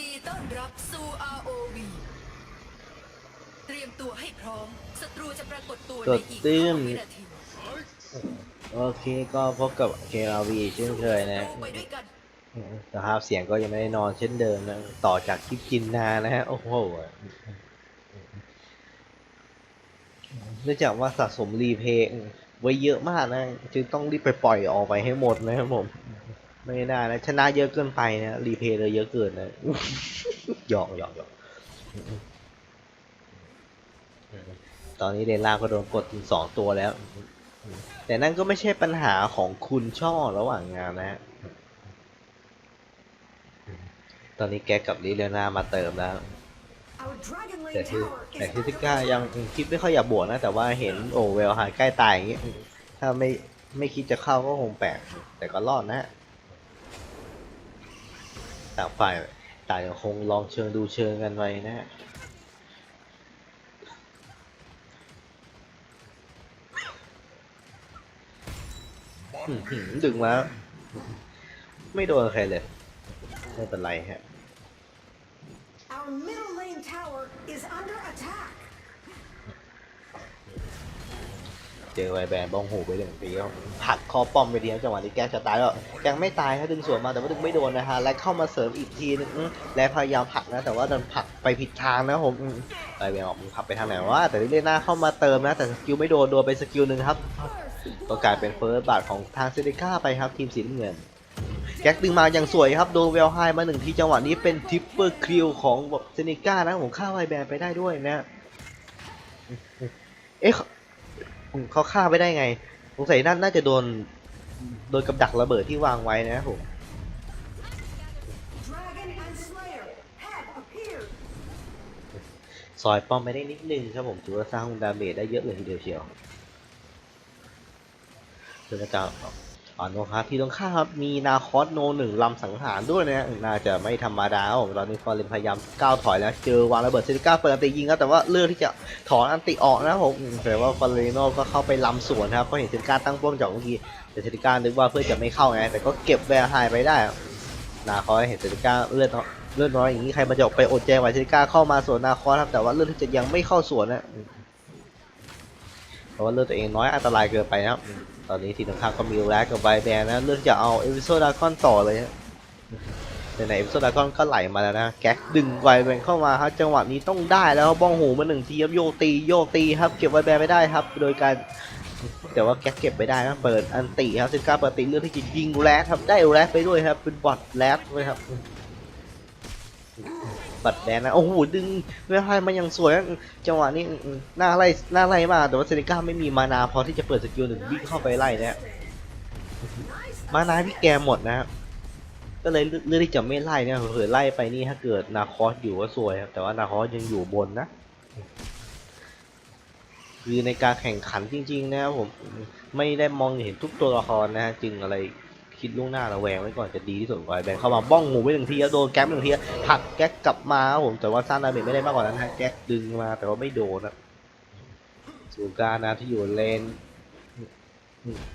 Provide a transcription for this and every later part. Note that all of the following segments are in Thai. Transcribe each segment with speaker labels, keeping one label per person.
Speaker 1: ดีต้อนรับสู่ ROV เตรียมตัวให้พร้อม ศัตรูจะปรากฏตัว
Speaker 2: ก
Speaker 1: ใน
Speaker 2: ด
Speaker 1: อีก
Speaker 2: ตื้ม
Speaker 1: 5วินาที
Speaker 2: โอเคก็พบกับ KRV เช่นเคยนะ
Speaker 1: ลงไปด้วยกัน
Speaker 2: สภาพเสียงก็ยังไม่ได้นอนเช่นเดิมนะ ต่อจากคลิปกินนานะฮะ โอ้โหเนื่องจากว่าสะสมรีเพลย์ไว้เยอะมากนะ จึงต้องรีบไปปล่อยออกไปให้หมดนะครับผม ไม่ได้นะชนะเยอะเกินไปนะรีเพย์เลยเยอะเกินนะหยอกหยอกหยอกตอนนี้เดนล่าก็โดนกดถึงสองตัวแล้ว แต่นั่นก็ไม่ใช่ปัญหาของคุณช่อระหว่างงานนะฮะตอนนี้แกกับลิเลนามาเติมแล้วแต่ที่แต่ที่ซิก้ายังคิดไม่ค่อยอยากบวกนะ แต่ว่าเห็นโอเวลหายใกล้ตายอย่างงี้ถ้าไม่ไม่คิดจะเข้าก็คงแปลกแต่ก็รอดนะฮะ ต่างฝ่ายต่างยังคงลองเชิงดูเชิงกันไว้นะฮะดึงมาไม่โดนใครเลย ไม่เป็นไรฮะ เจอไวแบนบ้องหูไปหนึ่งทีก็ผักคอป้อมไปทีนะจังหวะนี้แกจะตายแล้วยังไม่ตายครับดึงสวนมาแต่ว่าดึงไม่โดนนะฮะและเข้ามาเสริมอีกทีนึงและพยายามผักนะแต่ว่าโดนผักไปผิดทางนะผมไวแบนออกผักไปทางไหนวะแต่ลิเลน่าเข้ามาเติมนะ แต่สกิลไม่โดนโดนไปสกิลหนึ่งครับก็กลายเป็นเฟิร์สบัตของทางเซเดก้าไปครับทีมสีน้ำเงินแก๊กดึงมาอย่างสวยครับโดนเวลไฮมาหนึ่งทีจังหวะนี้เป็นทิปเปอร์คริวของเซเนก้านะผมฆ่าไวแบนไปได้ด้วยนะเอ๊ะ เขาเขาฆ่าไปได้ไงสงสัยน่าน่าจะโดนโดนกับดักระเบิดที่วางไว้นะครับผม
Speaker 3: Dragon and Slayer have appeared.
Speaker 2: ซอยป้อมไปได้นิดนึงครับผมถือว่าสร้างดาเมจได้เยอะเลยทีเดียวเชียวเพื่อนจะ อ่อนโนครับที่ตรงข้าครับมีนาคอสโนหนึ่งลำสังหารด้วยนะฮะน่าจะไม่ธรรมดาครับผมตอนนี้ฟอร์เรนพยายามก้าวถอยแล้วเจอวางระเบิดเซนิก้าเปิดอันติยิงครับแต่ว่าเลือกที่จะถอนอันติออกนะผมแต่ว่าฟอร์เรนโนก็เข้าไปลำสวนครับเพราะเห็นเซนิก้าตั้งป้อมจากเมื่อกี้แต่เซนิก้านึกว่าเพื่อจะไม่เข้าไงแต่ก็เก็บแวร์ไฮไปได้นาคอสเห็นเซนิก้าเลือดน้อยเลือดน้อยอย่างนี้ใครมาจะออกไปอดแจงไว้เซนิก้าเข้ามาสวนนาคอสครับแต่ว่าเลือดที่จะยังไม่เข้าสวนนะเพราะว่าเลือดตัวเองน้อยอันตรายเกินไปนะครับ อืมตอนนี้ทีมตรงข้ามก็มีแร็กกับไวแบนนะเลือกที่จะเอาเอวิโซดากอนต่อเลยฮะแต่ในเอพิโซดดากอนก็ไหลมาแล้วนะ แก๊กดึงไวแบนเข้ามาครับจังหวะนี้ต้องได้แล้วครับบ้องหูมาหนึ่งทีครับโยตีโยตีครับเก็บไวแบนไม่ได้ครับ โดยการแต่ว่าแก๊กเก็บไม่ได้นะเปิดอันติครับซิก้าเปิดติเลือกที่จะยิงแรดครับได้แรดไปด้วยครับเป็นบอทแรดด้วยครับ บัตรแดนนะ โอ้โห ดึงเวลามันยังสวยนะจังหวะนี้หน้าไล่หน้าไล่มาก แต่ว่าเซนิก้าไม่มีมานาพอที่จะเปิดสกิลหนึ่งวิ่งเข้าไปไล่นะฮะมานาพี่แกหมดนะครับก็เลยเลือกที่จะไม่ไล่เนี่ยเผื่อไล่ไปนี่ถ้าเกิดนาคอสอยู่ก็ซวยครับ แต่ว่านาคอสยังอยู่บนนะ คือในการแข่งขันจริง ๆ นะครับผมไม่ได้มองเห็นทุกตัวละครนะฮะจึงอะไร คิดล่วงหน้าระแวงไว้ก่อนจะดีที่สุดก่อนแบงเข้ามาบ้องหูไปหนึ่งทีแล้วโดนแก๊ปหนึ่งทีผักแก๊กกลับมาครับผมแต่ว่าสร้างดาเมจไม่ได้มากกว่านั้นฮะแก๊กดึงมาแต่ว่าไม่โดนนะสูการนะที่อยู่เลน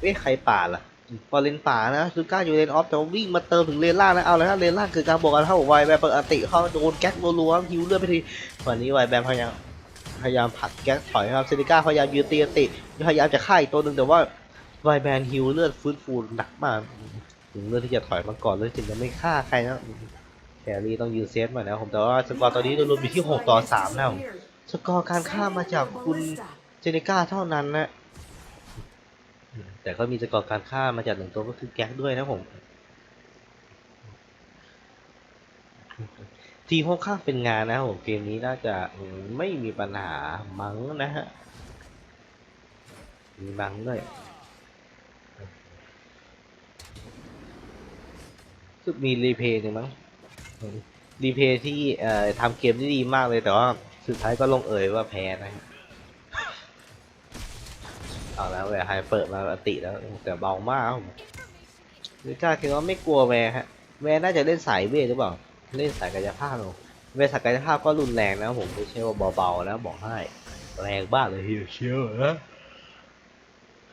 Speaker 2: เอ๊ะใครป่าล่ะพอเลนป่านะซูก้าอยู่เลนออฟแต่ว่าวิ่งมาเติมถึงเลนล่างนะเอาเลยฮะเลนล่างคือการบวกกันเท่าไวแบมเปิดอันติเขาโดนแก๊กรัวๆฮิวเลือดไปทีวันนี้ไวแบมพยายามพยายามผลักแก๊กถอยครับเซนิก้าพยายามยืนตีติพยายามจะฆ่าอีกตัวหนึ่งแต่ว่า ไวแบนฮิวเลือดฟื้นฟูหนักมาก ถึงเลือดที่จะถอยมาก่อนเลยถึงจะไม่ฆ่าใครนะแครี่ต้องยืนเซฟมานะผมแต่ว่าสกอร์ตอนนี้โดยรวมอยู่ที่ 6 ต่อ 3 แล้วสกอร์การฆ่ามาจากคุณเจเนก้าเท่านั้นนะแต่ก็มีสกอร์การฆ่ามาจากหนึ่งตัวก็คือแก๊กด้วยนะผมทีมค่อนข้างเป็นงานนะผมเกมนี้น่าจะไม่มีปัญหามั้งนะฮะมีมั้งด้วยคือ มีรีเพย์หนึ่งมั้งรีเพย์ที่เอ่อทำเกมได้ดีมากเลยแต่ว่าสุดท้ายก็ลงเอยว่าแพ้นะฮะเอาแล้วแวไฮเปิดมาอติแล้วแต่เบามากครับผมลิก้าคิดว่าไม่กลัวแวร์ฮะแวร์น่าจะเล่นสายเวทหรือเปล่าเล่นสายกายภาพหรอแวร์สายกายภาพก็รุนแรงนะผมไม่ใช่ว่าเบาๆนะบอกให้แรงบ้าเลยเฮียเชียวนะ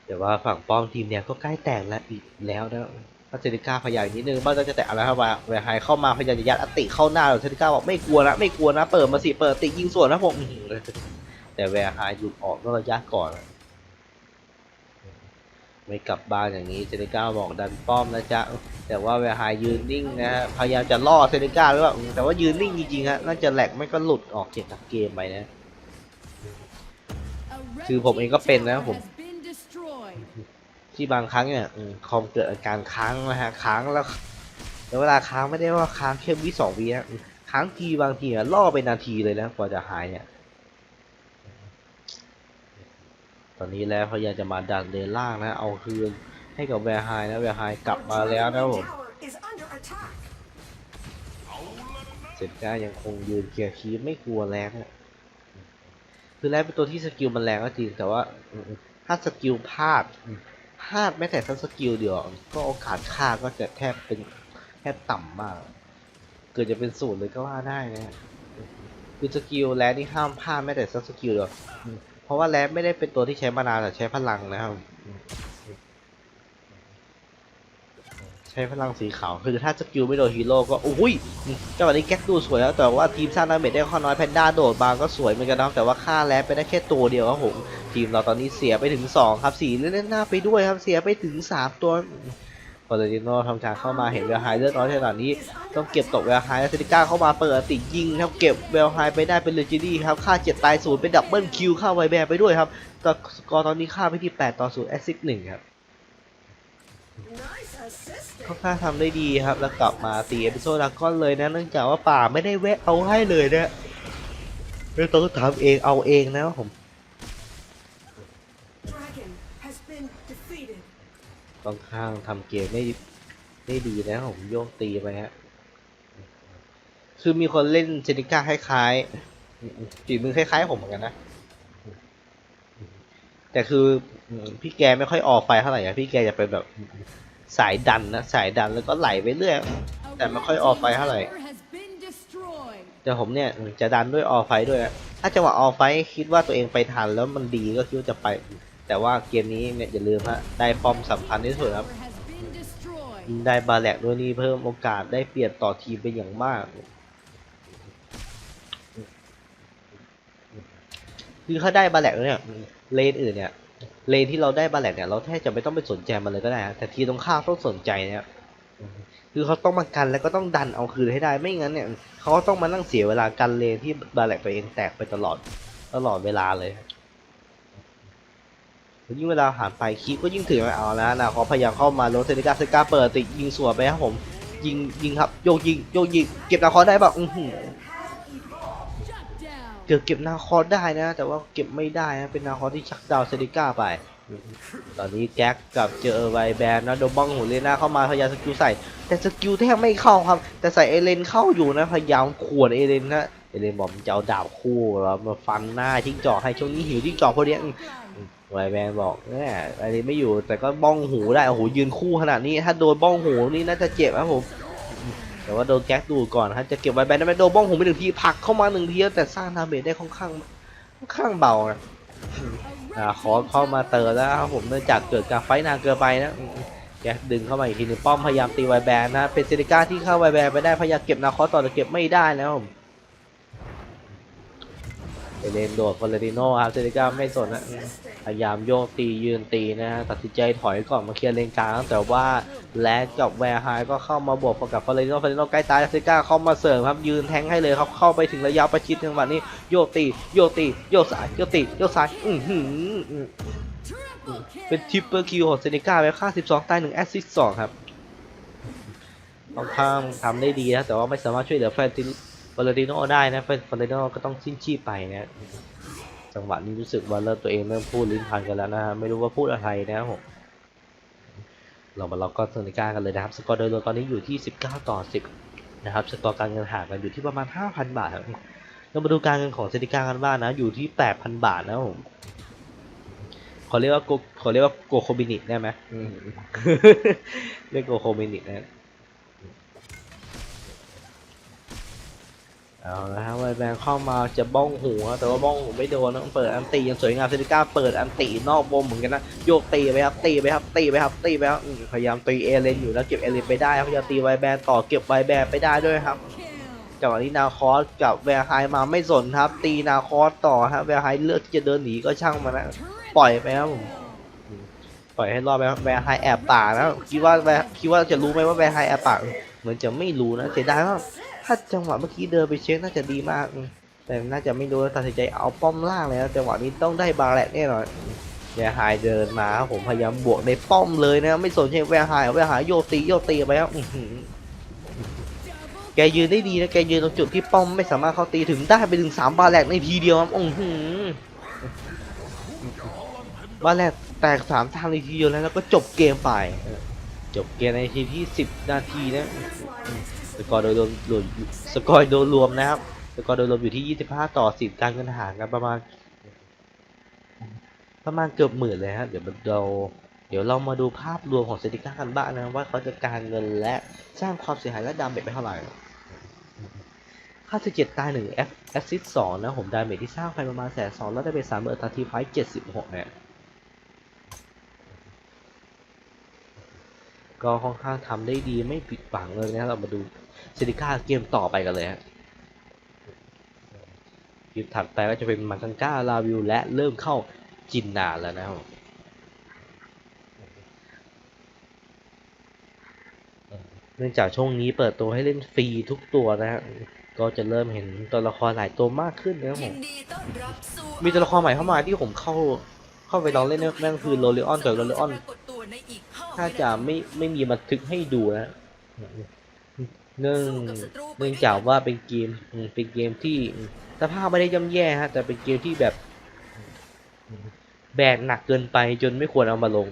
Speaker 2: แต่ว่าฝั่งป้อมทีมเนี่ยก็ใกล้แตกแล้วอีกแล้วนะ ถ้าเซนิก้าพยายามนิดนึงบ้านก็จะแตะอะไรเข้ามาแวร์ไฮเข้ามาพยายามจะยัดอติเข้าหน้าเราเซนิก้าบอกไม่กลัวนะไม่กลัวนะเปิดมาสิเปิดติยิงสวนนะผมแต่แวร์ไฮหยุดออกก็ระยะก่อนไม่กลับบ้านอย่างนี้เซนิก้าบอกดันป้อมนะจ๊ะแต่ว่าแวร์ไฮยืนนิ่งนะฮะพยายามจะล่อเซนิก้าหรือเปล่าแต่ว่ายืนนิ่งจริงๆฮะน่าจะแหลกไม่ก็หลุดออกจากเกมไปนะ
Speaker 4: คือผมเองก็เป็นนะผม
Speaker 2: ที่บางครั้งเนี่ยคอมเกิดอาการค้างนะฮะค้างแล้วแล้วเวลาค้างไม่ได้ว่าค้างแค่วิสองวินะค้างทีบางทีอะล่อไปนาทีเลยนะกว่าจะหายเนี่ยตอนนี้แล้วพยายามจะมาดันเลนล่างนะ เอาคืนให้กับแวร์ไฮนะแวร์ไฮกลับมาแล้วนะผมเซนก้ายังคงยืนเคลียร์คีไม่กลัวแรงอะคือแรงเป็นตัวที่สกิลมันแรงก็จริงแต่ว่าถ้าสกิลพลาด พลาดแม้แต่ทั้งสกิลเดียวก็โอกาสฆ่าก็จะแทบเป็นแทบต่ำมาก เกิดจะเป็นศูนย์เลยก็ว่าได้นะคือสกิลแรงนี่ห้ามพลาดแม้แต่สักสกิลเดียวเพราะว่าแรงไม่ได้เป็นตัวที่ใช้มานานแต่ใช้พลังนะครับใช้พลังสีขาวคือถ้าสกิลไม่โดนฮีโร่ก็โอ้ยจังหวะนี้แก๊กดูสวยแล้วแต่ว่าทีมสร้างดาเมจได้ข้อน้อยแพนด้าโดดบางก็สวยเหมือนกันนะแต่ว่าค่าแลไปได้แค่ตัวเดียวครับผม ทีมเราตอนนี้เสียไปถึง 2 ครับสีเล่นหน้าไปด้วยครับเสียไปถึง 3 ตัวพอเลติโนทำการเข้ามาเห็นเวลไฮเลือดน้อยขนาดนี้ ต้องเก็บตกเวลไฮแล้วเซติก้าเข้ามาเปิดติยิงครับเก็บเวลไฮไปได้เป็นเลจิดี้ครับค่าเจ็ดตายศูนย์เป็นดับเบิลคิวเข้าไวแบร์ไปด้วยครับตสกอร์ตอนนี้ค่าไปที่ 8 ต่อ0แอสซิสหนึ่งครับ
Speaker 3: Nice assistant.
Speaker 2: ค่าทำได้ดีครับแล้วกลับมาตีเอพิโซดดากอนเลยนะเนื่องจากว่าป่าไม่ได้แวะเอาให้เลยนะไม่ต้องทำเองเอาเองนะครับผม ค่อนข้างทำเกมได้ได้ดีนะผมโยกตีไปฮะคือมีคนเล่นเจนิก้าคล้ายๆฝีมือคล้ายๆผมเหมือนกันนะ แต่คือพี่แกไม่ค่อยออกไฟเท่าไหร่อะพี่แกจะเป็นแบบสายดันนะสายดันแล้วก็ไหลไปเรื่อยแต่ไม่ค่อยออกไฟเท่าไหร่แต่ผมเนี่ยจะดันด้วยออไฟด้วยนะถ้าจังหวะออไฟคิดว่าตัวเองไปทันแล้วมันดีก็คิดว่าจะไป แต่ว่าเกมนี้เนี่ยอย่าลืมฮะได้ป้อมสำคัญที่สุดครับได้บาแลกด้วยนี่เพิ่มโอกาสได้เปลี่ยนต่อทีมเป็นอย่างมากคือถ้าได้บาแลกแล้วเนี่ยเลนอื่นเนี่ยเลนที่เราได้บาแลกเนี่ยเราแทบจะไม่ต้องไปสนใจมันเลยก็ได้ฮะแต่ทีมตรงข้ามต้องสนใจเนี่ยคือเขาต้องมากันแล้วก็ต้องดันเอาคืนให้ได้ไม่งั้นเนี่ยเขาก็ต้องมานั่งเสียเวลากันเลนที่บาแลกตัวเองแตกไปตลอดตลอดเวลาเลย ยิ่งเวลาผ่านไปคีปก็ยิ่งถึงเอาแล้วนะเขาพยายามเข้ามาโรเซนิกาเซกาเปิดติยิงสวนไปครับผมยิงยิงครับโยกยิงโยกยิงเก็บนาคอได้ป่ะอือเกือบเก็บนาคอได้นะ แต่ว่าเก็บไม่ได้นะเป็นนาคอที่ชักดาวเซนิกาไป ตอนนี้แก๊กกับเจอไวแบนนะโดนบ้องหูเลน่าเข้ามาพยายามสกิลใส่ แต่สกิลแทบไม่เข้าครับ แต่ใส่เอเลนเข้าอยู่นะพยายามขวนเอเลนนะเอเลนบอกมันจะเอาดาบคู่แล้วมาฟันหน้าทิ้งจอกให้ช่วงนี้หิวทิ้งจอกพอดี ไวแบนบอกเนี่ยอันนี้ไม่อยู่แต่ก็บ้องหูได้โอ้โหยืนคู่ขนาดนี้ ถ้าโดนบ้องหูนี่น่าจะเจ็บครับผมแต่ว่าโดนแก๊กดูก่อนฮะจะเก็บไวแบนได้ไหมโดนบ้องหูไปหนึ่งทีผลักเข้ามาหนึ่งทีแต่สร้างดาเมจได้ค่อนข้างค่อนข้างเบานะอ่าขอเข้ามาเติร์แล้วครับผมเนื่องจากเกิดการไฟนานเกินไปนะแก๊กดึงเข้ามาอีกทีหนึงป้อมพยายามตีไวแบนนะเป็นเซริก้าที่เข้าไวแบนไปได้พยายามเก็บนาคอต่อแต่เก็บไม่ได้แล้วผมเอเลนโดดฟอลเลติโน่ครับเซริก้าไม่สนนะ พยายามโยกตียืนตีนะฮะตัดสินใจถอยก่อนมาเคลียร์เลนกลางแต่ว่าแลดกับแวร์ไฮก็เข้ามาบวกกับฟาเรนโนฟาเรนโนใกล้ตายเซก้าเข้ามาเสริมครับยืนแทงให้เลยครับเข้าไปถึงระยะประชิดจังหวะนี้โยกตีโยกตีโยกซ้ายโยกตีโยกซ้ายอือหือเป็นทริปเปอร์คิวของเซนิก้าไปค่า 12 ตาย1แอสซิสต์2ครับค่อนข้างทำได้ดีนะแต่ว่าไม่สามารถช่วยเหลือแฟนติฟาเรนโนได้นะแฟนฟาเรนโนก็ต้องสิ้นชีพไปนะ จังหวะนี้รู้สึกว่าเริ่มตัวเองเริ่มพูดลิ้นพันกันแล้วนะฮะไม่รู้ว่าพูดอะไรนะครับผมเรามาล็อกก็เซอร์นิก้ากันเลยนะครับ สกอร์โดยรวมตอนนี้อยู่ที่ 19 ต่อ 10 นะครับ สกอร์การเงินห่างกันอยู่ที่ประมาณ 5,000 บาทครับเรามาดูการเงินของเซนิก้ากันบ้างนะ อยู่ที่ 8,000 บาทนะผมขอเรียกว่าโกขอเรียกว่าโกโคบินิได้ไหมอืมเรียกโกโคบินินะ เอาละฮะไวแบงเข้ามาจะบ้องหัวแต่ว่าบ้องหัวไม่โดนนะเปิดอันตียังสวยงามเซนิก้าเปิดอันตีนอกวงเหมือนกันนะโยกตีไปครับตีไปครับตีไปครับตีไปครับพยายามตีเอเลนอยู่แล้วเก็บเอเลนไปได้พยายามตีไวแบนต่อเก็บไวแบนไปได้ด้วยครับจังหวะนี้นาคอสกับแวร์ไฮมาไม่สนครับ ตีนาคอสต่อฮะแวร์ไฮเลือกที่จะเดินหนีก็ช่างมันนะปล่อยไปครับผมปล่อยให้รอดไปครับแวร์ไฮแอบป่านะคิดว่าแวร์คิดว่าจะรู้ไหมว่าแวร์ไฮแอบป่าเหมือนจะไม่รู้นะเสียดายมาก ถ้าจังหวะเมื่อกี้เดินไปเช็คน่าจะดีมาก แต่น่าจะไม่โดนตัดสินใจเอาป้อมล่างเลยนะจังหวะนี้ต้องได้บาแลตแน่นอนแวร์ไฮเดินมาผมพยายามบวกในป้อมเลยนะไม่สนใจแวร์ไฮแวร์ไฮโยตีโยตีไปครับอื้อหือแกยืนได้ดีนะแกยืนตรงจุดที่ป้อมไม่สามารถเข้าตีถึงได้ไปถึงสามบาแลตในทีเดียวครับอื้อหือบาแลตแตกสามทางในทีเดียวแล้วแล้วก็จบเกมไปจบเกมในทีที่สิบนาทีนะ สกอร์โดยรวมสกอร์โดยรวมนะครับ สกอร์โดยรวมอยู่ที่ 25 ต่อ 10 การเงินหางกันประมาณ ประมาณเกือบหมื่นเลยฮะ เดี๋ยวเรา เดี๋ยวเรามาดูภาพรวมของเซติก้ากันบ้างนะว่าเขาจะการเงินและสร้างความเสียหายและดาเมจไปเท่าไหร่ค่าสเจ็ดตายหนึ่งแอฟแอซิสสองนะผมดาเมจที่สร้างไปประมาณแสนสองแล้วได้ไปสามเอร์ตาทีไฟเจ็ดสิบหกเนี่ยก็ค่อนข้างทำได้ดีไม่ผิดหวังเลยนะเรามาดู เซติก้าเกมต่อไปกันเลยฮะคลิปถัดไปก็จะเป็นมังกังก้าลาวิวและเริ่มเข้าจินนาแล้วนะครับเนื่องจากช่วงนี้เปิดตัวให้เล่นฟรีทุกตัวนะฮะ ก็จะเริ่มเห็นตัวละครหลายตัวมากขึ้นนะครับผ
Speaker 1: ยิ
Speaker 2: ม
Speaker 1: นดีต้อนรับสู่
Speaker 2: มีตัวละครใหม่เข้ามาที่ผมเข้าเข้าไปลองเล่นนั่นคือโรเลออนกับโรเลออน ถ้าจะไม่ไม่มีบันทึกให้ดูนะ เนื่องเนื่องจากว่าเป็นเกมเป็นเกมที่สภาพไม่ได้ย่ำแย่ฮะแต่เป็นเกมที่แบบ แบกหนักเกินไปจนไม่ควรเอามาลง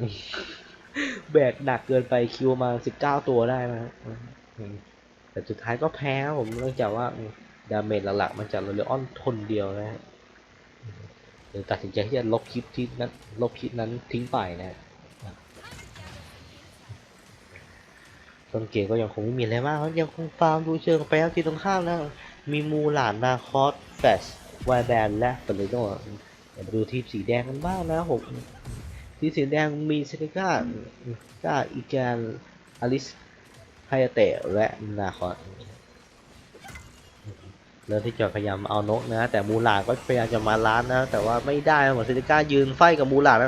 Speaker 2: แบกหนักเกินไปคิวมาสิบเก้าตัวได้นะฮะแต่สุดท้ายก็แพ้ผมเนื่องจากว่าดาเมจหลักๆมันจากโรเลออนทนเดียวนะฮะตัดสินใจที่จะลบคลิปที่นั้นลบคลิปนั้นทิ้งไปนะ ต้นเกมก็ยังคงไม่มีอะไรมากครับยังคงฟาร์มดูเชิงไปครับที่ตรงข้ามนะ มีมูหลานนาคอสแฟชไวแบนและเปริโนเดี๋ยวมาดูทีมสีแดงกันบ้างนะผมทีมสีแดงมีเซนิก้าก้าอีแกนอลิสไฮเตะและนาคอสเริ่มที่จะพยายามเอานกนะ แต่มูหลานก็พยายามจะมาล้านนะ แต่ว่าไม่ได้เหมือนเซนิก้ายืนไฟกับมูหลาน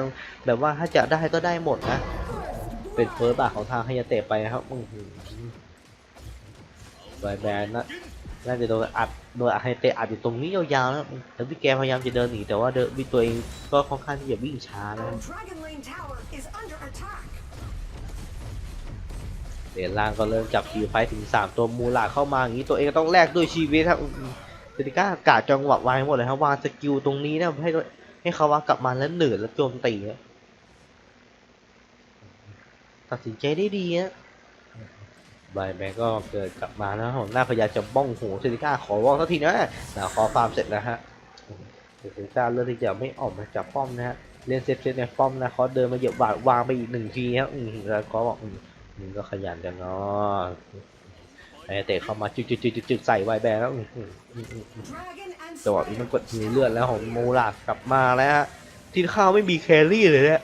Speaker 2: แบบว่าถ้าจะได้ก็ได้หมดนะ เป็นเฟิร์สบาของทางไฮยาเตะไปนะครับอื้อหือไวแบนนะน่าจะโดนอัดโดนไฮยาเตะอัดอยู่ตรงนี้ยาวๆนะแล้วพี่แกพยายามจะเดินหนีแต่ว่าเดินวิตัวเองก็ค่อนข้างที่จะวิ่งช้านะ
Speaker 3: Our Dragon Lane Tower is under attack.
Speaker 2: เดี๋ยวล่างก็เริ่มจับคิวไฟท์ถึง 3 ตัวมูลาเข้ามาอย่างนี้ตัวเองก็ต้องแลกด้วยชีวิตครับเซติก้ากาดจังหวะวางให้หมดเลยครับวางสกิลตรงนี้นะให้ด้วยให้เขาว่ากลับมาแล้วเหนื่อยแล้วโจมตีนะ ตัดสินใจได้ดีนะบแมนก็เกิดกลับมาแล้วผมหน้าพยายามจะบ้องหูเซติก้าขอวองสักทีนะนะขอฟาร์มเสร็จนะฮะเซติก้าเลือกที่จะไม่ออกมาจากป้อมนะฮะเล่นเซฟเซฟในป้อมนะเขาเดินมาเหยียบบาดวางไปอีกหนึ่งทีครับอืมแล้วก็บอกมึงก็ขยันจังเนาะไอเตะเข้ามาจุดจุดจุดจุดใส่ไวแบนแล้วอืมอืมอืมอืม
Speaker 3: Dragon and
Speaker 2: จังหวะนี้มันกดมีเลือดแล้วของโมลาดกลับมาแล้วฮะทีข้าวไม่มีแครี่เลยเนี่ย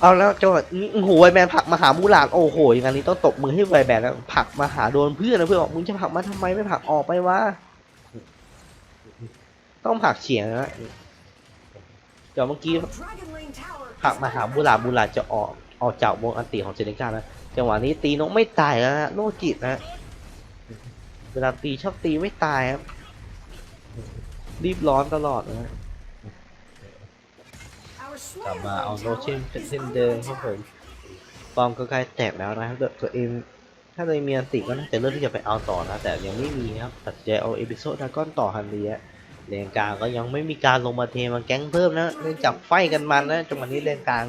Speaker 2: เอาแล้วจังหวะนี้โอ้โหไวแมนผลักมาหามูลาดโอ้โหอย่างนี้ต้องตบมือให้ไวแมนแล้วผลักมาหาโดนเพื่อนนะเพื่อนบอกมึงจะผลักมาทำไมไม่ผลักออกไปวะต้องผลักเฉียงนะเดี๋ยวเมื่อกี้ผลักมาหา
Speaker 3: under
Speaker 2: มูลาดมูลาดจะออกออกจากวงอันติของเซเนก้านะจังหวะนี้ตีนกไม่ตายแล้วนะโลจิตนะเวลาตีชอบตีไม่ตายครับรีบร้อนตลอดนะ กลับมาเอาโลเชนเป็นเช่นเดิมครับผมฟอร์มก็ใกล้แตกแล้วนะครับตัวเองถ้าเลยมีอันติก็น่าจะเลือกที่จะไปเอาต่อนะ แต่ยังไม่มีนะครับตัดใจเอาเอพิโซดดาก้อนต่อฮันเดียเลนกลางก็ยังไม่มีการลงมาเทมาแก๊งเพิ่มนะเนื่องจากไฟกันมันนะจังหวะนี้เลนกลาง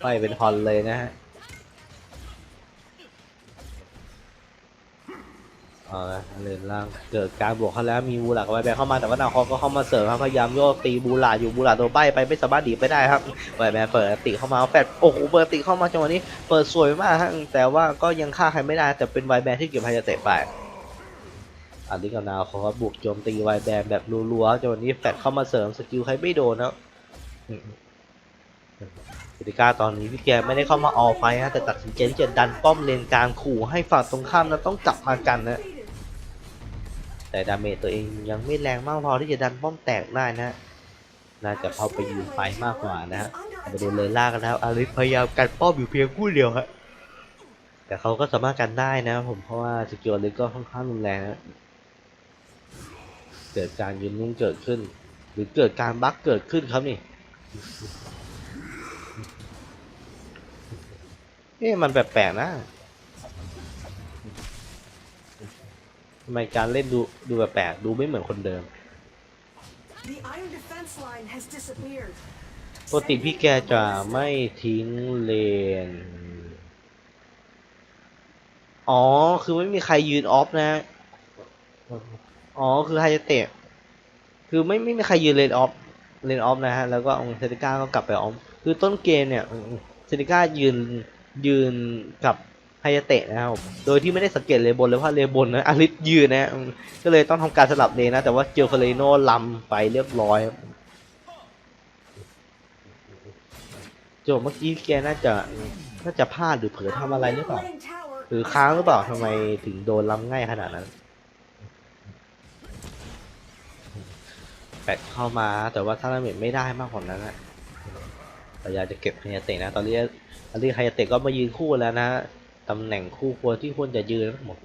Speaker 2: ไฟเป็นฮอนเลยนะฮะ เอาละเลนล่างเกิดการบวกเขาแล้วมีบูหลากับไวแบงเข้ามาแต่ว่านาคอก็เข้ามาเสริมครับพยายามโยกตีบูหลาอยู่บูหลาโดนใบไปไม่สามารถดีไปได้ครับไวแมนเปิดติเข้ามาแฟดโอ้โหเปิดอันติเข้ามาจังหวะนี้เปิดสวยมากฮะแต่ว่าก็ยังฆ่าใครไม่ได้แต่เป็นไวแมนที่เก็บไฮยาเตะไปอันนี้กับนาคอบุกโจมตีไวแบนแบบรัวๆจนวันนี้แฟดเข้ามาเสริมสกิลใครไม่โดนแล้วกติกาตอนนี้พี่แกไม่ได้เข้ามาออไฟฮะแต่ตัดสินใจที่จะดันป้อมเลนกลางขู่ให้ฝั่งตรงข้ามนั้นต้องกลับมากันนะ แต่ดาเมจตัวเองยังไม่แรงมากพอที่จะดันป้อมแตกได้นะน่าจะเข้าไปยืนไฟมากกว่านะฮะประเด็นเลยล่ากันแล้วอาริสพยายามกันป้อมอยู่เพียงผู้เดียวฮะแต่เขาก็สามารถกันได้นะผมเพราะว่าสกิลอาริสก็ค่อนข้างรุนแรงนะเกิดการยืนนิ่งเกิดขึ้น หรือเกิดการบั๊กเกิดขึ้นครับนี่เอ๊ะมันแปลกๆนะ ทำไมการเล่นดูดูแปลกๆดูไม่เหมือนคนเดิม
Speaker 3: The iron defense line has disappeared.
Speaker 2: ปกติพี่แกจะไม่ทิ้งเลน อ๋อ คือไม่มีใครยืนออฟนะ อ๋อ คือไฮจะเตะ คือไม่ไม่มีใครยืนเลนออฟ เลนออฟนะฮะ แล้วก็องเซติก้าก็กลับไปออฟ คือต้นเกมเนี่ยเซติก้ายืนยืนกับ ไฮยาเตะนะครับ โดยที่ไม่ได้สังเกตเลนบนเลยว่าเลนบนนะอาริสยืนนะ ก็เลยต้องทำการสลับเลนนะ แต่ว่าเจอฟาเรโนลำไปเรียบร้อยครับเมื่อกี้แกน่าจะน่าจะพลาดหรือเผลอทำอะไรหรือเปล่า หรือค้างหรือเปล่าทำไมถึงโดนล้ำง่ายขนาดนั้น แปดเข้ามาแต่ว่าถ้าดาเมไม่ได้มากกว่านั้นนะพยายามจะเก็บไฮยาเตะนะ ตอนนี้อันนี้ไฮยาเตะก็มายืนคู่แล้วนะ ตำแหน่งคู่ควรที่ควรจะยืนทั้งหมด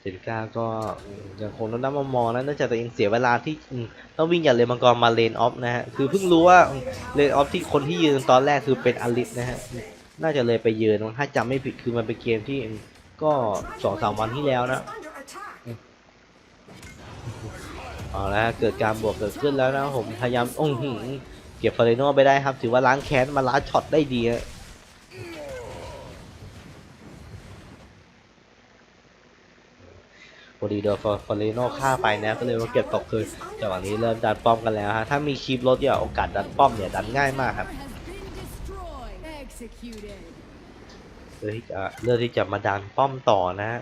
Speaker 2: เซริก้าก็ยังคงต้องนั่งมามองนะเนื่องจากตัวเองเสียเวลาที่ต้องวิ่งจากเลมังกรมาเลนออฟนะฮะ คือเพิ่งรู้ว่าเลนออฟที่คนที่ยืนตอนแรกคือเป็นอลิสนะฮะ น่าจะเลยไปยืนมั้งถ้าจำไม่ผิดคือมันเป็นเกมที่ก็สองสามวันที่แล้วนะเอาละเกิดการบวกเกิดขึ้นแล้วนะผมพยายามโอ้โหเก็บฟาเรโนไปได้ครับ ถือว่าล้างแค้นมาล้าช็อตได้ดีฮะ พอดีโดนฟาเรโนฆ่าไปนะก็เลยมาเก็บตกคืนจังหวะนี้เริ่มดันป้อมกันแล้วฮะถ้ามีคีบรถเนี่ยโอกาสดันป้อมเนี่ยดันง่ายมากครับเพื่อที่จะเลือกที่จะมาดันป้อมต่อนะฮะ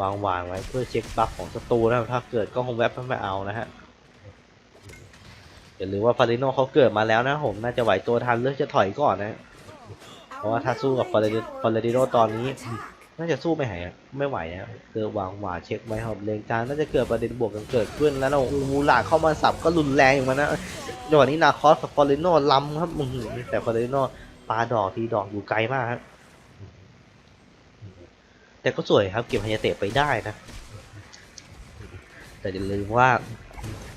Speaker 2: วางวางไว้เพื่อเช็คบัฟของศัตรูนะถ้าเกิดก็คงแวบไม่เอานะฮะอย่าลืมว่าฟาริโนเขาเกิดมาแล้วนะผมน่าจะไหวตัวทันเลือกจะถอยก่อนนะเพราะว่าถ้าสู้กับฟาริฟาริโนตอนนี้ น่าจะสู้ไม่หายไม่ไหวนะเกิดวางหวาเช็คไว้ครับเลนกางน่าจะเกิดประเด็นบวกกันเกิดขึ้นแล้วนะอูมูลาเข้ามาสับก็รุนแรงอยู่มันนะจังหวะนี้นาคอสกับฟาริโนล้ำครับอื้อหือแต่ฟาริโนปาดอกทีดอกอยู่ไกลมากครับแต่ก็สวยครับเก็บฮายาเตะไปได้นะ แต่อย่าลืมว่า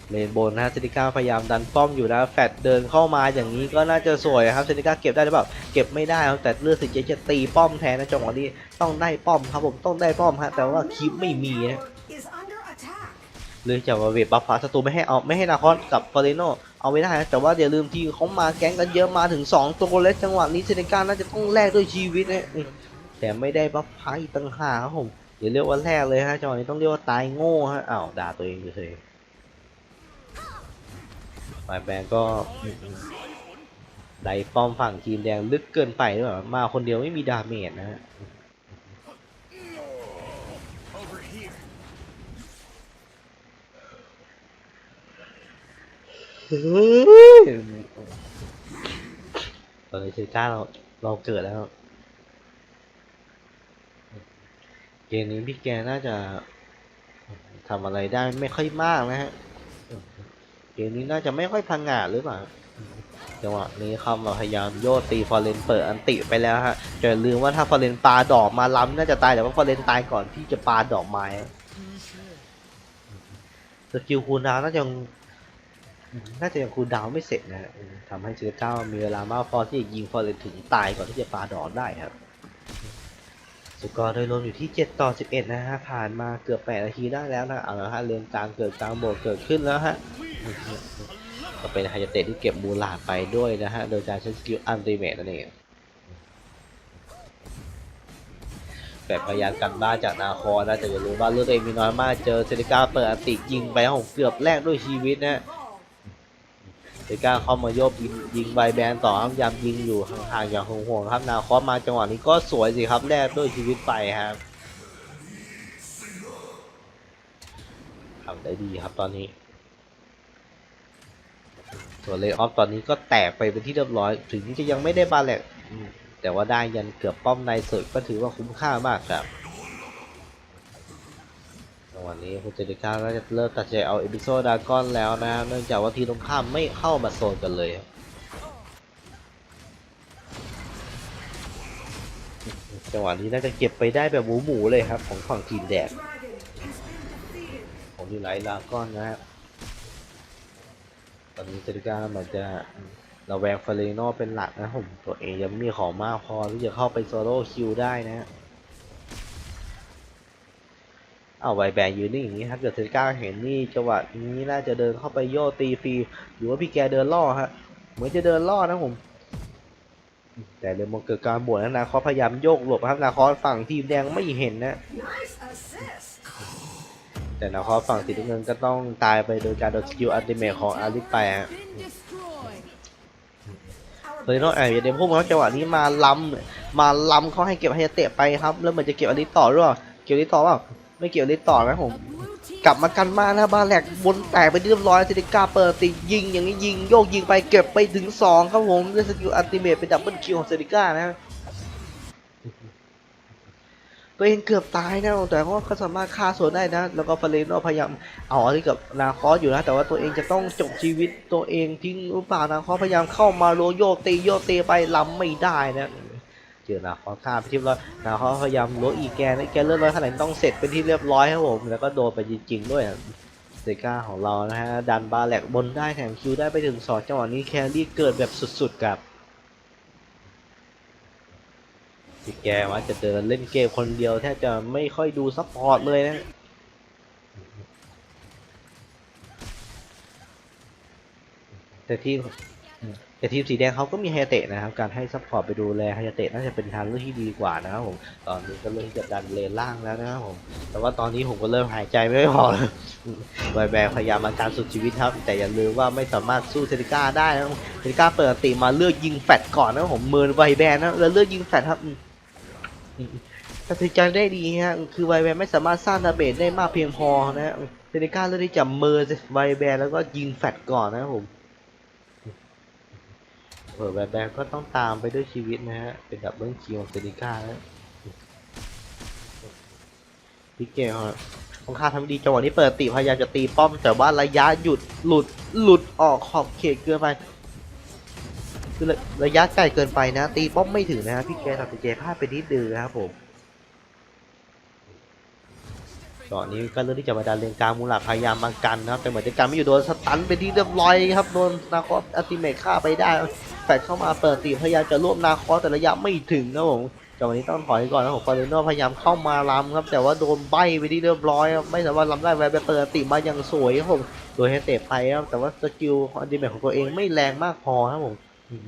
Speaker 2: เลนบนนะเซนิก้าพยายามดันป้อมอยู่นะแฟดเดินเข้ามาอย่างนี้ก็น่าจะสวยครับเซนิก้าเก็บได้หรือเปล่าเก็บไม่ได้ครับแต่เลือดสิเจจะตีป้อมแทนนะจังหวะนี้ต้องได้ป้อมครับผมต้องได้ป้อมฮะแต่ว่าคลิปไม่มีนะเลยจะมาเวทบัฟฟ้าศัตรูไม่ให้เอาไม่ให้นาคอสกับฟอเรโนเอาไม่ได้นะแต่ว่าอย่าลืมที่เขามาแก๊งกันเยอะมาถึง 2 ตัวและจังหวะนี้เซนิก้าน่าจะต้องแลกด้วยชีวิตนะแต่ไม่ได้บัฟฟ้าอีกต่างหากครับผมอย่าเรียกว่าแลกเลยฮะจังหวะนี้ต้องเรียกว่าตายโง่ฮะอ้าวด่าตัวเองเฉย ฝ่ายแบงก็ไดป้อมฝั่งทีมแดงลึกเกินไปหรือเปล่ามาคนเดียวไม่มีดาเมจนะฮะฮ้ยตอนนี้เซก้าเราเราเกิดแล้ว เกมนี้พี่แกน่าจะทำอะไรได้ไม่ค่อยมากนะฮะ เกมนี้น่าจะไม่ค่อยพังงาหรือเปล่าจังหวะนี้เข้ามาพยายามโยดตีฟอร์เรนเปิดอันติไปแล้วฮะจะลืมว่าถ้าฟอร์เรนปาดอกมาล้ำน่าจะตายแต่ว่าฟอร์เรนตายก่อนที่จะปาดอกไม้สกิลคูลดาวน์น่าจะยังน่าจะยังคูลดาวน์ไม่เสร็จนะฮะทำให้เซก้ามีเวลามากพอที่จะยิงฟอร์เรนถึงตายก่อนที่จะปาดอกได้ครับ สกอร์โดยรวมอยู่ที่ 7 ต่อ 11 นะฮะ ผ่านมาเกือบ 8 นาทีได้แล้วนะ เอาละฮะเรียนกลางเกิดกลางโบกเกิดขึ้นแล้วฮะ ก็เป็นไฮยเตะที่เก็บมูลาดไปด้วยนะฮะ โดยการใช้สกิลอันติเมตนั่นเองแบบพยายามกันบ้านจากนาคอนะแต่อย่าลืมว่าเลือดเองมีน้อยมาก เจอเซริก้าเปิดอันติยิงไปโอ้โหเกือบแลกด้วยชีวิตนะ เซริก้าเข้ามาโยบยิงใบแบนต่อครับยามยิงอยู่ห่างๆอย่างห่วงๆครับนาคอมาจังหวะนี้ก็สวยสิครับแลกด้วยชีวิตไปครับทำได้ดีครับตอนนี้ส่วนเลย์ออฟตอนนี้ก็แตกไปเป็นที่เรียบร้อย ถึงจะยังไม่ได้บาแลกแต่ว่าได้ยันเกือบป้อมในสุดก็ถือว่าคุ้มค่ามากครับ วันนี้คุณเจริก้าก็จะเริ่มตัดใจเอาเอพิโซดดากอนแล้วนะ เนื่องจากว่าทีมตรงข้ามไม่เข้ามาโซนกันเลยจังหวะนี้น่าจะเก็บไปได้แบบหมูหมูๆเลยครับ ของฝั่งทีมแดกของดีไลท์ลาก้อนนะครับตอนนี้เจริก้าเหมือนจะระแวงฟาเรโนเป็นหลักนะผมตัวเองยังไม่มีของมากพอที่จะเข้าไปโซโล่คิวได้นะฮะ เอาไวแบนยืนนี่อย่างนี้ถ้าเกิดเซก้าเห็นนี่จังหวะนี้น่าจะเดินเข้าไปโยตีฟรีหรือว่าพี่แกเดินล่อฮะเหมือนจะเดินล่อนะผม แต่เดี๋ยวมันเกิดการบวชนะนาคอพยายามโยกหลบครับนาคอฝั่งทีมแดงไม่เห็นนะ แต่นาคอฝั่งสีน้ำเงินก็ต้องตายไปโดยการโดนสกิลอัลติเมทของอาริสไปฮะ
Speaker 4: Been destroyed.
Speaker 3: Our
Speaker 2: เลยต้องแอบอย่าเดมพวกมันจังหวะนี้มาล้ำมาล้ำเขาให้เก็บไฮยาเตะไปครับ แล้วเหมือนจะเก็บอลิสต่อด้วยเก็บอลิสต่อเปล่า ไม่เก็บอลิสต่อนะผม กลับมากันมากนะบาแหลกบนแตกไปเรียบร้อยซิติก้าเปิดติยิงอย่างนี้ยิงโยกยิงไปเก็บไปถึง2ครับผมด้วยสกิลอัลติเมทเป็นดับเบิลคิวของเซติก้านะตัวเองเกือบตายนะแต่ว่าเขาสามารถฆ่าสวนได้นะ แล้วก็ฟาเรโนพยายามเอาอะไรกับนาคอสอยู่นะ แต่ว่าตัวเองจะต้องจบชีวิตตัวเองทิ้งหรือเปล่านาคอสพยายามเข้ามาโรโยกตีโยกตีไปล้ำไม่ได้นะ เจอนาคอสฆ่าไปที่เรียบร้อยนาคอสพยายามโรอีแกนอีแกนเลือดร้อยขนาดนี้ต้องเสร็จเป็นที่เรียบร้อยครับผมแล้วก็โดนไปจริงๆด้วยเซกาของเรานะฮะดันบาแหลกบนได้แถมคิวได้ไปถึงสองจังหวะนี้แครี่เกิดแบบสุดๆกับพี่แกว่าจะเดินเล่นเกมคนเดียวแทบจะไม่ค่อยดูซัพพอร์ตเลยนะแต่ทีม แต่ทีมสีแดงเขาก็มีไฮยาเตะนะครับ การให้ซัพพอร์ตไปดูแลไฮยาเตะน่าจะเป็นทางเลือกที่ดีกว่านะครับผมตอนนี้ก็เริ่มจะดันเลนล่างแล้วนะครับผมแต่ว่าตอนนี้ผมก็เริ่มหายใจไม่พอแล้วไวแบร์พยายามมาการสุดชีวิตครับ แต่อย่าลืมว่าไม่สามารถสู้เซริก้าได้นะเซริก้าเปิดตีมาเลือกยิงแฟดก่อนนะผมเมือไวแบร์นะแล้วเลือกยิงแฟดครับตัดสินใจได้ดีฮะคือไวแบนไม่สามารถสร้างดาเมจได้มากเพียงพอนะเซนิก้าเลือกที่จะเมอร์ไวแบนแล้วก็ยิงแฟดก่อนนะครับผม เออไวแบนก็ต้องตามไปด้วยชีวิตนะฮะ เป็นดับเบิลคิวของเซนิก้านะพี่เกลครับของข้าทำดีจังหวะนี้เปิดติพยายามจะตีป้อม แต่ว่าระยะหยุดหลุดหลุดออกขอบเขตเกินไป คือระระยะไกลเกินไปนะ ตีป้อมไม่ถึงนะพี่แกตัดสินใจพลาดไปนิดเดียวครับผมตอนนี้ก็เริ่มที่จะมาดันเลนกลางมูลาพยายามมากันนะครับแต่เหมือนจะกันไม่อยู่โดนสตันไปที่เรียบร้อยครับโดนนาคอสอัติเมทฆ่าไปได้ แฟดเข้ามาเปิดตีพยายามจะรวบนาคอสแต่ระยะไม่ถึงนะผมจังหวะนี้ต้องถอยก่อนนะผมฟาเรโนพยายามเข้ามาล้ำครับ แต่ว่าโดนใบไปที่เรียบร้อยครับไม่สามารถล้ำได้แวะไปเปิดตีมาอย่างสวยครับผมโดยให้เตะไปครับแต่ว่าสกิลอัลติเมทของตัวเองไม่แรงมากพอครับผมอืม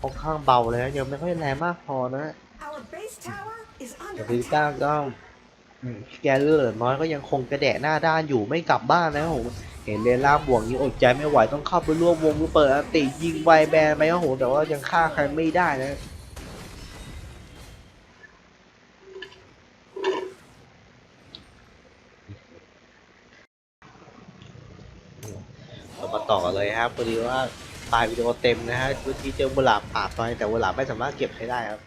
Speaker 2: ค่อนข้างเบาเลยนะยังไม่ค่อยแรงมากพอนะ
Speaker 3: our base tower is
Speaker 2: แต่
Speaker 3: under
Speaker 2: ฟิลิปต้า
Speaker 3: attack.
Speaker 2: ก็อืมแกเลือดน้อยก็ยังคงกระแดะหน้าด้านอยู่ไม่กลับบ้านนะครับผม เห็นเลนล่าบวกนี้อดใจไม่ไหวต้องเข้าไปร่วมวงเปิดอติยิงไวแบนไปครับผมแต่ว่ายังฆ่าใครไม่ได้นะมาต่อเลยครับพอดีว่าไฟล์วิดีโอเต็มนะฮะเมื่อกี้เจอบุหลาบปาดไปแต่บุหลาไม่สามารถเก็บให้ได้ครับ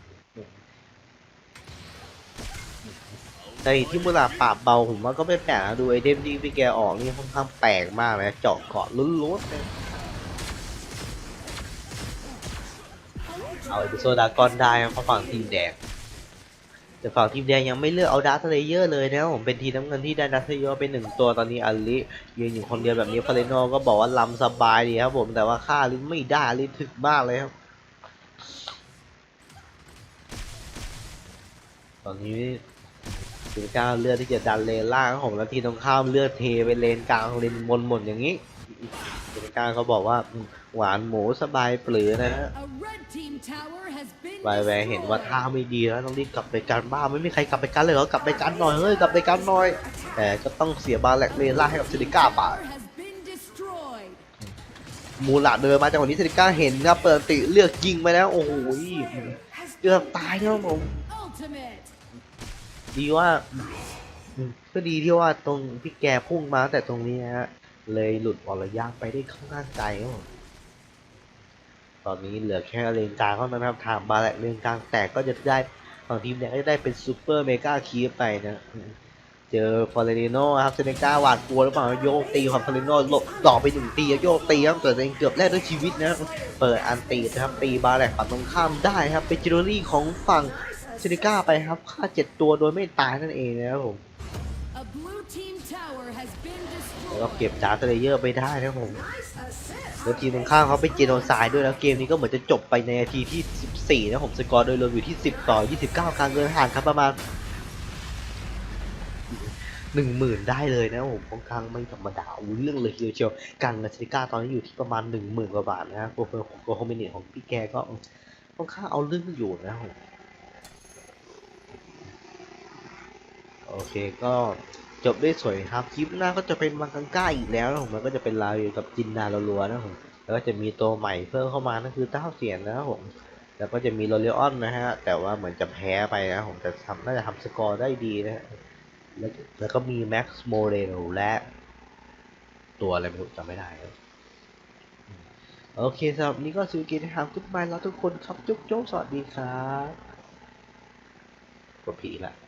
Speaker 2: แต่ที่มุลาปราบเบาผมว่าก็ไม่แปลกนะดูไอเทมที่พี่แกออกนี่ค่อนข้างแปลกมากเลยเจาะเกาะลุ้นๆเลยเอาไอพิโซดากอนได้เพราะฝั่งทีมแดงแต่ฝั่งทีมแดงยังไม่เลือกเอาดาร์ธเลเยอร์เลยนะผมเป็นทีมน้ำเงินที่ได้ดาร์ธเลเยอร์เป็นหนึ่งตัวตอนนี้อลิยืนอยู่คนเดียวแบบนี้ฟาเรโนก็บอกว่าลำสบายดีครับผมแต่ว่าค่าลิไม่ได้ลิถึกมากเลยครับตอนนี้ ถึงก้าเลือกที่จะดันเลนล่างของแล้วทีตรงข้ามเลือกเทไปเลนกลางเลนบนหมดอย่างนี้ถึงก้าเขาบอกว่าหวานหมูสบายเปลือนะฮะ
Speaker 4: A red team tower has been
Speaker 2: วายแวร์เห็นว่าท่าไม่ดีแล้วต้องรีบกลับไปกันบ้าไม่มีใครกลับไปกันเลยเหรอกลับไปกันหน่อยเฮ้ยกลับไปกันหน่อยแต่ก็ต้องเสียบาแลกเลนล่างให้กับซิลิก้าไปมูลาเดินมาจากวันนี้ซิลิก้าเห็นครับเปิดติเลือกยิงไปแล้วโอ้โหเกือบตายนะครับผม ดีว่าก็ดีที่ว่าตรงพี่แกพุ่งมาแต่ตรงนี้ฮะ เลยหลุดบอลระยะไปได้ค่อนข้างไกลครับตอนนี้เหลือแค่เลนกลางเท่านั้นครับทางบาแลกเลนกลางแตกก็จะได้ฝั่งทีมเนี่ยก็จะได้เป็นซูเปอร์เมกาคีฟไปนะ เจอฟอร์เรติโนครับเซเนกาหวาดกลัวหรือเปล่าโยกตีของฟอร์เรติโนหลบต่อไปหนึ่งตีโยกตีครับแต่ตัวเองเกือบแลกด้วยชีวิตนะเปิดอันตีนะครับตีบาแลกฝั่งตรงข้ามได้ครับเป็นจิโรลี่ของฝั่ง ซเนกาไปครับฆ่าเจ็ดตัวโดยไม่ตายนั่นเองนะครับผม
Speaker 4: A blue team tower has been
Speaker 2: แล้วก็
Speaker 4: destroyed.
Speaker 2: เก็บจาร์สเลเยอร์ไปได้นะครับผม
Speaker 3: Nice assist.
Speaker 2: แล้วทีมตรงข้ามเขาไปเจโนไซด์ด้วยแล้วเกมนี้ก็เหมือนจะจบไปในนาทีที่ 14 นะผมสกอร์โดยรวมอยู่ที่ 10 ต่อ 29 การเงินห่างครับประมาณ 10,000 ได้เลยนะผมค่อนข้างไม่ธรรมดาอู้เรื่องเลยทีเดียวเชียวกังกับเซริก้าตอนนี้อยู่ที่ประมาณ 10,000 กว่าบาทนะโปรเฟอร์ของโปรคอมมิเนตของพี่แกก็ค่อนข้างเอาเรื่องอยู่นะครับผม โอเคก็จบได้สวยครับคลิปหน้าก็จะเป็นมังกังก้าอีกแล้วนะผมมันก็จะเป็นลาวอยู่กับจินนาลัวๆนะผมแล้วก็จะมีตัวใหม่เพิ่มเข้ามานั่นคือเต้าเสียนนะครับผมแล้วก็จะมีโรเลออนนะฮะแต่ว่าเหมือนจะแพ้ไปนะผมจะทำน่าจะทำสกอร์ได้ดีนะแล้วแล้วก็มีแม็กซ์โมเรลและตัวอะไรไม่รู้จำไม่ได้แล้วโอเคสำหรับนี้ก็สวัสดีนะครับกุ๊ดบายแล้วทุกคนครับจุ๊บจุ๊บสวัสดีครับกดผีละ